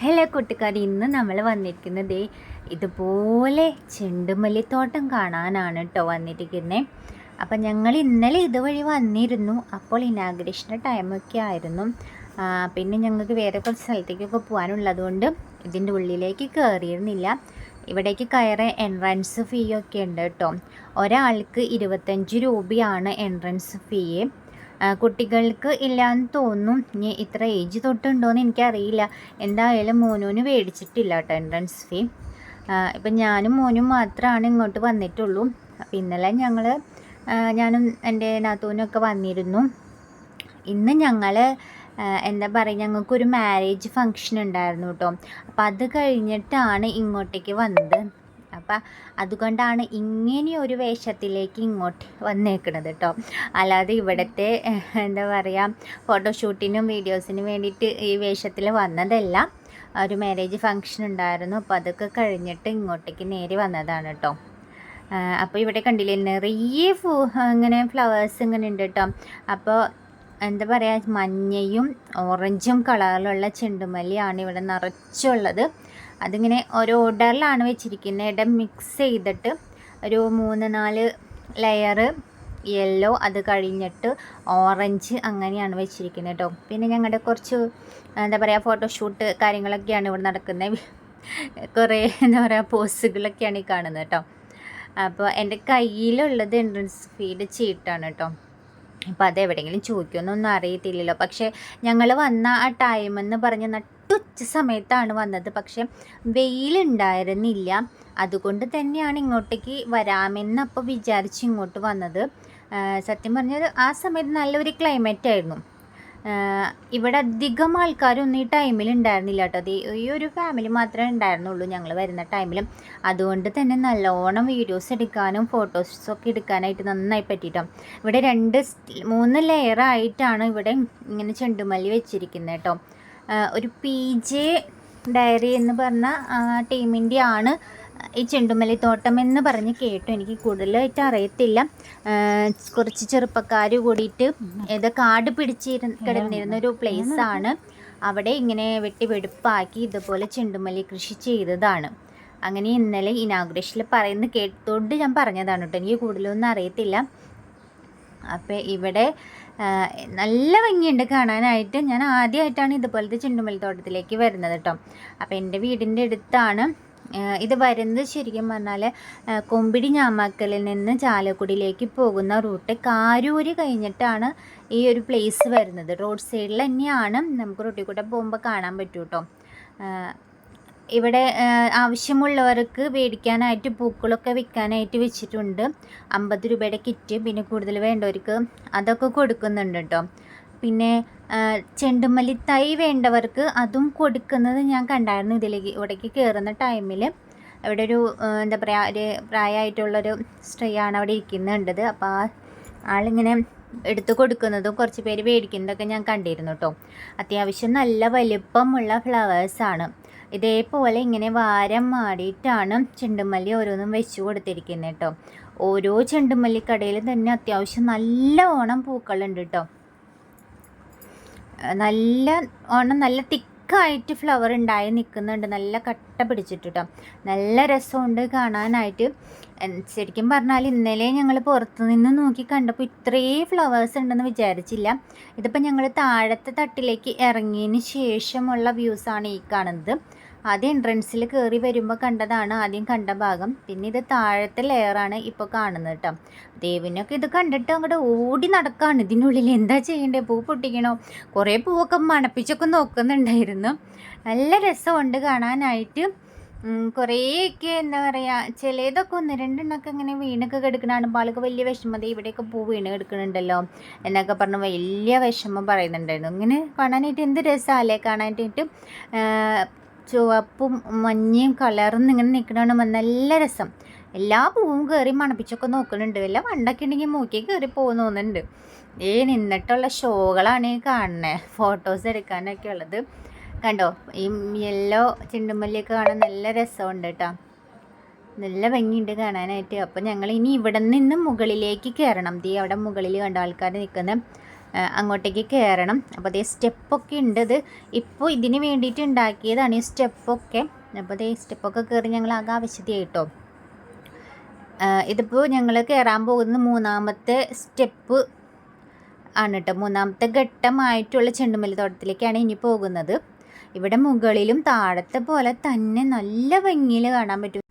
Hello കൂട്ടുകാർ ഇന്ന് നമ്മൾ വന്നിരിക്കുന്നത് ഇതുപോലെ ചെണ്ടുമല്ലിത്തോട്ടം കാണാനാണ് കേട്ടോ വന്നിരിക്കുന്നത് അപ്പം ഞങ്ങൾ ഇന്നലെ ഇതുവഴി വന്നിരുന്നു. അപ്പോൾ ഇനാഗ്രേഷന്റെ ടൈമൊക്കെ ആയിരുന്നു. പിന്നെ ഞങ്ങൾക്ക് വേറെ കുറച്ച് സ്ഥലത്തേക്കൊക്കെ പോകാനുള്ളതുകൊണ്ട് ഇതിന്റെ ഉള്ളിലേക്ക് കയറിയിരുന്നില്ല ഇവിടേക്ക് കയറ എൻട്രൻസ് ഫീ ഒക്കെ ഉണ്ട് കേട്ടോ ഒരാൾക്ക് ഇരുപത്തഞ്ച് രൂപയാണ് എൻട്രൻസ് ഫീ കുട്ടികൾക്ക് ഇല്ലാന്ന് തോന്നും. ഇനി ഇത്ര ഏജ് തൊട്ടുണ്ടോയെന്ന് എനിക്കറിയില്ല. എന്തായാലും മോനൂന് മേടിച്ചിട്ടില്ല കേട്ടോ എൻട്രൻസ് ഫീ ഇപ്പം ഞാനും മോനും മാത്രമാണ് ഇങ്ങോട്ട് വന്നിട്ടുള്ളൂ. അപ്പം ഇന്നലെ ഞങ്ങൾ ഞാനും എന്റെ നാത്തൂനും ഒക്കെ വന്നിരുന്നു. ഇന്ന് ഞങ്ങൾ എന്താ പറയുക ഞങ്ങൾക്കൊരു മാരേജ് ഫങ്ഷൻ ഉണ്ടായിരുന്നു കേട്ടോ. അപ്പം അത് കഴിഞ്ഞിട്ടാണ് ഇങ്ങോട്ടേക്ക് വന്നത്. അപ്പം അതുകൊണ്ടാണ് ഇങ്ങനെ ഒരു വേഷത്തിലേക്ക് ഇങ്ങോട്ട് വന്നേക്കുന്നത് കേട്ടോ അല്ലാതെ ഇവിടുത്തെ എന്താ പറയുക ഫോട്ടോഷൂട്ടിനും വീഡിയോസിനും വേണ്ടിയിട്ട് ഈ വേഷത്തിൽ വന്നതല്ല. ഒരു മാരേജ് ഫങ്ഷൻ ഉണ്ടായിരുന്നു. അപ്പോൾ അതൊക്കെ കഴിഞ്ഞിട്ട് ഇങ്ങോട്ടേക്ക് നേരെ വന്നതാണ് കേട്ടോ അപ്പോൾ ഇവിടെ കണ്ടില്ലേ നിറയെ ഫൂ ഇങ്ങനെ ഫ്ലവേഴ്സ് ഇങ്ങനെ ഉണ്ട് കേട്ടോ അപ്പോൾ എന്താ പറയുക മഞ്ഞയും ഓറഞ്ചും കളറിലുള്ള ചെണ്ടുമല്ലിയാണ് ഇവിടെ നിറച്ചുള്ളത്. അതിങ്ങനെ ഓരോ ഓർഡറിലാണ് വെച്ചിരിക്കുന്നത് ഇവിടെ മിക്സ് ചെയ്തിട്ട് ഒരു മൂന്ന് നാല് ലെയർ യെല്ലോ അത് കഴിഞ്ഞിട്ട് ഓറഞ്ച് അങ്ങനെയാണ് വെച്ചിരിക്കുന്നത് കേട്ടോ പിന്നെ ഞങ്ങളുടെ കുറച്ച് എന്താ പറയുക ഫോട്ടോഷൂട്ട് കാര്യങ്ങളൊക്കെയാണ് ഇവിടെ നടക്കുന്നത് കുറേ എന്താ പറയുക പോസ്റ്റുകളൊക്കെയാണ് ഈ കാണുന്നത് കേട്ടോ അപ്പോൾ എന്റെ കയ്യിലുള്ളത് എൻട്രൻസ് ഫീഡ് ചീട്ടാണ് കേട്ടോ അപ്പോൾ അത് എവിടെയെങ്കിലും ചോദിക്കുമെന്നൊന്നും അറിയത്തില്ലല്ലോ. പക്ഷേ ഞങ്ങൾ വന്ന ആ ടൈമെന്ന് എന്ന് പറഞ്ഞ് നട്ടുച്ച സമയത്താണ് വന്നത്. പക്ഷേ വെയിലുണ്ടായിരുന്നില്ല. അതുകൊണ്ട് തന്നെയാണ് ഇങ്ങോട്ടേക്ക് വരാമെന്ന് അപ്പോൾ വിചാരിച്ച് ഇങ്ങോട്ട് വന്നത്. സത്യം പറഞ്ഞാൽ ആ സമയത്ത് നല്ലൊരു ക്ലൈമറ്റ് ആയിരുന്നു. ഇവിടെ അധികം ആൾക്കാരൊന്നും ഈ ടൈമിൽ ഉണ്ടായിരുന്നില്ല കേട്ടോ. അത് ഈ ഒരു ഫാമിലി മാത്രമേ ഉണ്ടായിരുന്നുള്ളൂ ഞങ്ങൾ വരുന്ന ടൈമിലും അതുകൊണ്ട് തന്നെ നല്ലോണം വീഡിയോസ് എടുക്കാനും ഫോട്ടോസൊക്കെ എടുക്കാനായിട്ട് നന്നായി പറ്റിയിട്ടോ ഇവിടെ രണ്ട് മൂന്ന് ലെയറായിട്ടാണ് ഇവിടെ ഇങ്ങനെ ചെണ്ടുമല്ലി വെച്ചിരിക്കുന്നത് കേട്ടോ. ഒരു പി ജെ ഡയറി എന്ന് പറഞ്ഞ ടീമിന്റെ ആണ് ഈ ചെണ്ടുമല്ലിത്തോട്ടം എന്ന് പറഞ്ഞ് കേട്ടു. എനിക്ക് കൂടുതലായിട്ട് അറിയത്തില്ല. കുറച്ച് ചെറുപ്പക്കാർ കൂടിയിട്ട് ഇത് കാട് പിടിച്ചിരുന്ന കിടന്നിരുന്ന ഒരു പ്ലേസ് ആണ് അവിടെ ഇങ്ങനെ വെട്ടി വെടുപ്പാക്കി ഇതുപോലെ ചെണ്ടുമല്ലി കൃഷി ചെയ്തതാണ്. അങ്ങനെ ഇന്നലെ ഇനാഗുറേഷനിൽ പറയുന്നത് കേട്ടോണ്ട് ഞാൻ പറഞ്ഞതാണ് കേട്ടോ. എനിക്ക് കൂടുതലൊന്നും അറിയത്തില്ല. അപ്പോൾ ഇവിടെ നല്ല ഭംഗിയുണ്ട് കാണാനായിട്ട്. ഞാൻ ആദ്യമായിട്ടാണ് ഇതുപോലത്തെ ചെണ്ടുമല്ലിത്തോട്ടത്തിലേക്ക് വരുന്നത് കേട്ടോ അപ്പോൾ എന്റെ വീടിന്റെ അടുത്താണ്. ഇത് വരുന്നത് ശരിക്കും പറഞ്ഞാൽ കൊമ്പിടി ഞാമാക്കലിൽ നിന്ന് ചാലക്കുടിയിലേക്ക് പോകുന്ന റൂട്ട് കാരൂര് കഴിഞ്ഞിട്ടാണ് ഈ ഒരു പ്ലേസ് വരുന്നത്. റോഡ് സൈഡിൽ തന്നെയാണ് നമുക്ക് റൊട്ടിക്കൂട്ടം കൂടെ പോകുമ്പോൾ കാണാൻ പറ്റും കേട്ടോ ഇവിടെ ആവശ്യമുള്ളവർക്ക് മേടിക്കാനായിട്ട് പൂക്കളൊക്കെ വിൽക്കാനായിട്ട് വെച്ചിട്ടുണ്ട്. അമ്പത് രൂപയുടെ കിറ്റ് പിന്നെ കൂടുതൽ വേണ്ടവർക്ക് അതൊക്കെ കൊടുക്കുന്നുണ്ട് കേട്ടോ പിന്നെ ചെണ്ടുമല്ലി തൈ വേണ്ടവർക്ക് അതും കൊടുക്കുന്നത് ഞാൻ കണ്ടായിരുന്നു ഇതിലേക്ക് ഇവിടേക്ക് കയറുന്ന ടൈമിൽ അവിടെ ഒരു എന്താ പറയുക ഒരു പ്രായമായിട്ടുള്ളൊരു സ്ത്രീ ആണ് അവിടെ ഇരിക്കുന്നുണ്ടത് അപ്പോൾ ആ ആളിങ്ങനെ എടുത്തു കൊടുക്കുന്നതും കുറച്ച് പേര് മേടിക്കുന്നതൊക്കെ ഞാൻ കണ്ടിരുന്നു കേട്ടോ അത്യാവശ്യം നല്ല വലിപ്പമുള്ള ഫ്ലവേഴ്സാണ്. ഇതേപോലെ ഇങ്ങനെ വാരം മാടിയിട്ടാണ് ചെണ്ടുമല്ലി ഓരോന്നും വെച്ച് കൊടുത്തിരിക്കുന്നത് കേട്ടോ ഓരോ ചെണ്ടുമല്ലിക്കടയിലും തന്നെ അത്യാവശ്യം നല്ല ഓണം പൂക്കളുണ്ട് കേട്ടോ നല്ല ഓണം നല്ല തിക്കായിട്ട് ഫ്ലവർ ഉണ്ടായി നിൽക്കുന്നുണ്ട് നല്ല കട്ട പിടിച്ചിട്ട് കേട്ടോ നല്ല രസമുണ്ട് കാണാനായിട്ട്. ശരിക്കും പറഞ്ഞാൽ ഇന്നലെ ഞങ്ങൾ പുറത്തു നിന്ന് നോക്കി കണ്ടപ്പോൾ ഇത്രയും ഫ്ലവേഴ്സ് ഉണ്ടെന്ന് വിചാരിച്ചില്ല. ഇതിപ്പോൾ ഞങ്ങൾ താഴത്തെ തട്ടിലേക്ക് ഇറങ്ങിയതിന് ശേഷമുള്ള വ്യൂസാണ് ഈ കാണുന്നത്. ആദ്യം എൻട്രൻസിൽ കയറി വരുമ്പോൾ കണ്ടതാണ് ആദ്യം കണ്ട ഭാഗം. പിന്നെ ഇത് താഴത്തെ ലെയറാണ് ഇപ്പോൾ കാണുന്നത് കേട്ടോ ദേവിനൊക്കെ ഇത് കണ്ടിട്ട് അങ്ങോട്ട് ഓടി നടക്കാണ്. ഇതിനുള്ളിൽ എന്താ ചെയ്യേണ്ടത് പൂ പൊട്ടിക്കണോ? കുറേ പൂവൊക്കെ മണപ്പിച്ചൊക്കെ നോക്കുന്നുണ്ടായിരുന്നു. നല്ല രസമുണ്ട് കാണാനായിട്ട്. കുറേയൊക്കെ എന്താ പറയുക ചിലതൊക്കെ ഒന്ന് രണ്ടെണ്ണമൊക്കെ ഇങ്ങനെ വീണൊക്കെ കിടക്കണ കാണുമ്പോൾ ആൾക്ക് വലിയ വിഷമത ഇവിടെയൊക്കെ പൂ വീണ് കിടക്കുന്നുണ്ടല്ലോ എന്നൊക്കെ പറഞ്ഞ് വലിയ വിഷമം പറയുന്നുണ്ടായിരുന്നു. ഇങ്ങനെ കാണാനായിട്ട് എന്ത് രസമല്ലേ കാണാനായിട്ട്. ചുവപ്പും മഞ്ഞയും കളർന്ന് ഇങ്ങനെ നിൽക്കണ നല്ല രസം. എല്ലാ പൂവും കയറി മണപ്പിച്ചൊക്കെ നോക്കുന്നുണ്ട് വല്ല വണ്ടൊക്കെ ഉണ്ടെങ്കിൽ മൂക്കി കയറി പോകുന്നു തോന്നുന്നുണ്ട്. ഏ നിന്നിട്ടുള്ള ഷോകളാണ് ഈ കാണുന്നത് ഫോട്ടോസ് എടുക്കാനൊക്കെ ഉള്ളത്. കണ്ടോ? ഈ യെല്ലോ ചെണ്ടുമല്ലിയൊക്കെ കാണാൻ നല്ല രസമുണ്ട് കേട്ടോ നല്ല ഭംഗിയുണ്ട് കാണാനായിട്ട്. അപ്പോൾ ഞങ്ങൾ ഇനി ഇവിടെ നിന്ന് മുകളിലേക്ക് കയറണം ദീ അവിടെ മുകളിൽ കണ്ട ആൾക്കാർ നിൽക്കുന്ന. അങ്ങോട്ടേക്ക് കയറണം അപ്പോൾ അതേ സ്റ്റെപ്പൊക്കെ ഉണ്ട് ഇത്. ഇപ്പോൾ ഇതിന് വേണ്ടിയിട്ട് ഉണ്ടാക്കിയതാണ് ഈ സ്റ്റെപ്പൊക്കെ. അപ്പോൾ അതേ സ്റ്റെപ്പൊക്കെ കയറി ഞങ്ങൾ ആകെ ആവശ്യതയായിട്ടോ ഇതിപ്പോൾ ഞങ്ങൾ കയറാൻ പോകുന്ന മൂന്നാമത്തെ സ്റ്റെപ്പ് ആണ് കേട്ടോ. മൂന്നാമത്തെ ഘട്ടമായിട്ടുള്ള ചെണ്ടുമല്ലി തോട്ടത്തിലേക്കാണ് ഇനി പോകുന്നത്. ഇവിടെ മുകളിലും താഴത്തെ പോലെ തന്നെ നല്ല ഭംഗിയിൽ കാണാൻ പറ്റും.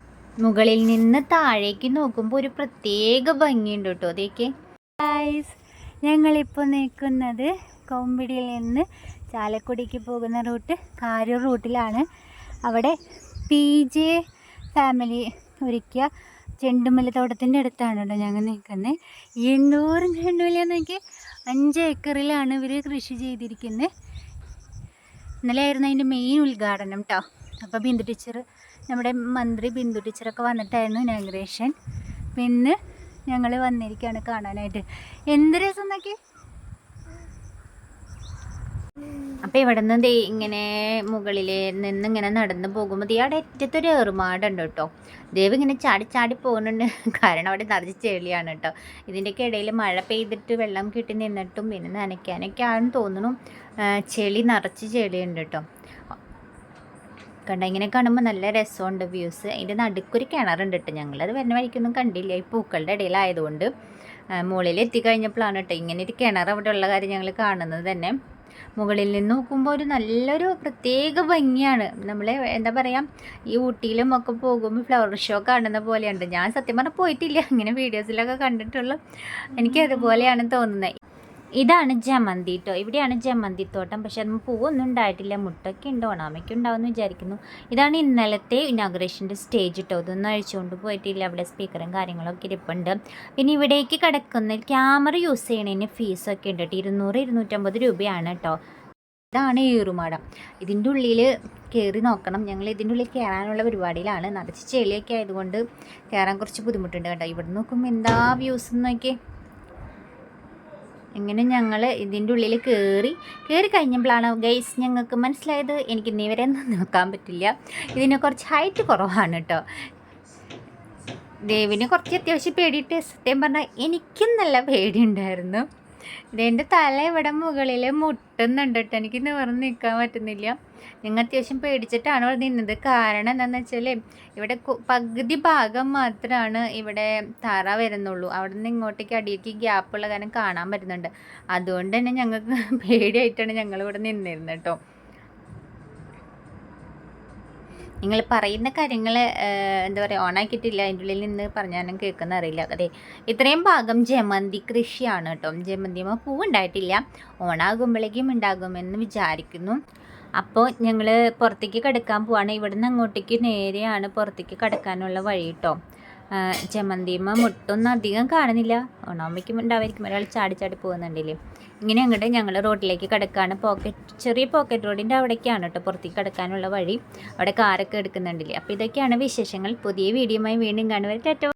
മുകളിൽ നിന്ന് താഴേക്ക് നോക്കുമ്പോൾ ഒരു പ്രത്യേക ഭംഗിയുണ്ട് കേട്ടോ. അതേക്ക് ഗൈസ് ഞങ്ങളിപ്പോൾ നിൽക്കുന്നത് കൊമ്പിടിയിൽ നിന്ന് ചാലക്കുടിക്ക് പോകുന്ന റൂട്ട് കാരൂർ റൂട്ടിലാണ്. അവിടെ പി ജെ ഫാമിലി ഒരുക്കിയ ചെണ്ടുമല്ലി തോട്ടത്തിന്റെ അടുത്താണ് കേട്ടോ ഞങ്ങൾ നിൽക്കുന്നത്. എണ്ണൂറും ചെണ്ടുമല്ലിയെന്ന് നോക്കി അഞ്ച് ഏക്കറിലാണ് ഇവർ കൃഷി ചെയ്തിരിക്കുന്നത് ഇന്നലെ ആയിരുന്നു അതിന്റെ മെയിൻ ഉദ്ഘാടനം കേട്ടോ അപ്പോൾ ബിന്ദു ടീച്ചർ നമ്മുടെ മന്ത്രി ബിന്ദു ടീച്ചറൊക്കെ വന്നിട്ടായിരുന്നു ഇനാഗ്രേഷൻ പിന്നെ ഞങ്ങൾ വന്നിരിക്കുകയാണ് കാണാനായിട്ട്. എന്ത് രസം എന്നൊക്കെ അപ്പോൾ ഇവിടെ നിന്ന് ഇങ്ങനെ മുകളിൽ നിന്ന് ഇങ്ങനെ നടന്നു പോകുമ്പോൾ അവിടെ അറ്റത്തൊരു ഏറുമാടുണ്ട് കേട്ടോ. ദേവ് ഇങ്ങനെ ചാടി ചാടി പോകുന്നുണ്ട്. കാരണം അവിടെ നിറച്ച് ചെളിയാണ് കേട്ടോ. ഇതിന്റെയൊക്കെ ഇടയിൽ മഴ പെയ്തിട്ട് വെള്ളം കിട്ടി നിന്നിട്ടും പിന്നെ നനയ്ക്കാനൊക്കെ ആണെന്ന് തോന്നുന്നു. ചെളി നിറച്ച് ചെളിയുണ്ട് കേട്ടോ. കണ്ട ഇങ്ങനെ കാണുമ്പോൾ നല്ല രസമുണ്ട് വ്യൂസ് അതിന്റെ നടുക്കൊരു കിണറുണ്ട് കേട്ടോ അത് വരുന്ന വഴിക്കൊന്നും കണ്ടില്ല. ഈ പൂക്കളുടെ ഇടയിലായതുകൊണ്ട് മുകളിൽ എത്തിക്കഴിഞ്ഞപ്പോഴാണ് കേട്ടോ ഇങ്ങനെ ഒരു കിണർ അവിടെ ഉള്ള കാര്യം ഞങ്ങൾ കാണുന്നത് തന്നെ. മുകളിൽ നിന്ന് നോക്കുമ്പോൾ ഒരു നല്ലൊരു പ്രത്യേക ഭംഗിയാണ്. നമ്മൾ എന്താ പറയുക ഈ ഊട്ടിയിലും ഒക്കെ പോകുമ്പോൾ ഫ്ലവർ ഷോ കാണുന്ന പോലെയുണ്ട്. ഞാൻ സത്യം പറഞ്ഞാൽ പോയിട്ടില്ല. ഇങ്ങനെ വീഡിയോസിലൊക്കെ കണ്ടിട്ടുള്ളൂ. എനിക്ക് അതുപോലെയാണ് തോന്നുന്നത് ഇതാണ് ജമന്തി കേട്ടോ ഇവിടെയാണ് ജമന്തി തോട്ടം. പക്ഷെ അതിന് പൂവൊന്നും ഉണ്ടായിട്ടില്ല. മുട്ടൊക്കെ ഉണ്ട്. ഓണാമയ്ക്ക് ഉണ്ടാവുമെന്ന് വിചാരിക്കുന്നു. ഇതാണ് ഇന്നലത്തെ ഇനാഗ്രേഷന്റെ സ്റ്റേജ് കേട്ടോ ഇതൊന്നും അഴിച്ചുകൊണ്ട് പോയിട്ടില്ല. അവിടെ സ്പീക്കറും കാര്യങ്ങളൊക്കെ ഇരിപ്പുണ്ട്. പിന്നെ ഇവിടേക്ക് കിടക്കുന്ന ക്യാമറ യൂസ് ചെയ്യണതിന് ഫീസൊക്കെ ഉണ്ട് കേട്ടോ ഇരുന്നൂറ് ഇരുന്നൂറ്റമ്പത് രൂപയാണ് കേട്ടോ ഇതാണ് ഏറുമാടം ഇതിന്റെ ഉള്ളിൽ കയറി നോക്കണം. ഞങ്ങൾ ഇതിന്റെ ഉള്ളിൽ കയറാനുള്ള പരിപാടിയിലാണ്. നിറച്ച് ചെളിയൊക്കെ ആയതുകൊണ്ട് കയറാൻ കുറച്ച് ബുദ്ധിമുട്ടുണ്ട് കേട്ടോ. ഇവിടെ നോക്കുമ്പോൾ എന്താ വ്യൂസ് നോക്കിയേ. ഇങ്ങനെ ഞങ്ങൾ ഇതിന്റെ ഉള്ളിൽ കയറി കയറി കഴിഞ്ഞപ്പോഴാണ് ഗൈസ് ഞങ്ങൾക്ക് മനസ്സിലായത് എനിക്ക് ഇന്നിവരെ ഒന്നും നോക്കാൻ പറ്റില്ല. ഇതിന് കുറച്ച് ഹൈറ്റ് കുറവാണ് കേട്ടോ ദേവിന് കുറച്ച് അത്യാവശ്യം പേടിയിട്ട് സത്യം പറഞ്ഞാൽ എനിക്കും നല്ല പേടിയുണ്ടായിരുന്നു. ഇതിന്റെ തല ഇവിടെ മുകളിൽ മുട്ടുന്നുണ്ട് കേട്ടോ എനിക്ക് നിവർന്ന് നിൽക്കാൻ പറ്റുന്നില്ല. ഞങ്ങൾ അത്യാവശ്യം പേടിച്ചിട്ടാണ് ഇവിടെ നിന്നത്? കാരണം എന്താണെന്ന് വെച്ചാൽ ഇവിടെ പകുതി ഭാഗം മാത്രമാണ് ഇവിടെ തറ വരുന്നുള്ളൂ. അവിടെ നിന്ന് ഇങ്ങോട്ടേക്ക് അടിയേക്ക് ഗ്യാപ്പുള്ള കാരണം കാണാൻ പറ്റുന്നുണ്ട്. അതുകൊണ്ട് തന്നെ ഞങ്ങൾക്ക് പേടിയായിട്ടാണ് ഞങ്ങൾ ഇവിടെ നിന്നിരുന്നത് കേട്ടോ. നിങ്ങൾ പറയുന്ന കാര്യങ്ങൾ എന്താ പറയുക ഓണാക്കിയിട്ടില്ല അതിന്റെ ഉള്ളിൽ നിന്ന് പറഞ്ഞാലും കേൾക്കുന്ന അറിയില്ല. അതെ ഇത്രയും ഭാഗം ജമന്തി കൃഷിയാണ് കേട്ടോ. ജമന്തിമ പൂവുണ്ടായിട്ടില്ല ഓണാകുമ്പോഴേക്കും ഉണ്ടാകുമെന്ന് വിചാരിക്കുന്നു. അപ്പോൾ ഞങ്ങൾ പുറത്തേക്ക് കിടക്കാൻ പോവാണ്. ഇവിടുന്ന് അങ്ങോട്ടേക്ക് നേരെയാണ് പുറത്തേക്ക് കിടക്കാനുള്ള വഴി കേട്ടോ. ജമന്തിമ മുട്ടൊന്നും അധികം കാണുന്നില്ല. ഓണാകുമ്പോഴേക്കും ഉണ്ടാവായിരിക്കും. ഒരാൾ ചാടി ചാടി പോകുന്നുണ്ടല്ലേ. ഇങ്ങനെ അങ്ങോട്ട് ഞങ്ങൾ റോഡിലേക്ക് കിടക്കാണ്. പോക്കറ്റ് ചെറിയ പോക്കറ്റ് റോഡിന്റെ അവിടേക്കാണ് കേട്ടോ പുറത്തേക്ക് കിടക്കാനുള്ള വഴി. അവിടെ കാറൊക്കെ എടുക്കുന്നുണ്ടല്ലേ. അപ്പോൾ ഇതൊക്കെയാണ് വിശേഷങ്ങൾ. പുതിയ വീഡിയോയുമായി വീണ്ടും കാണുവരെ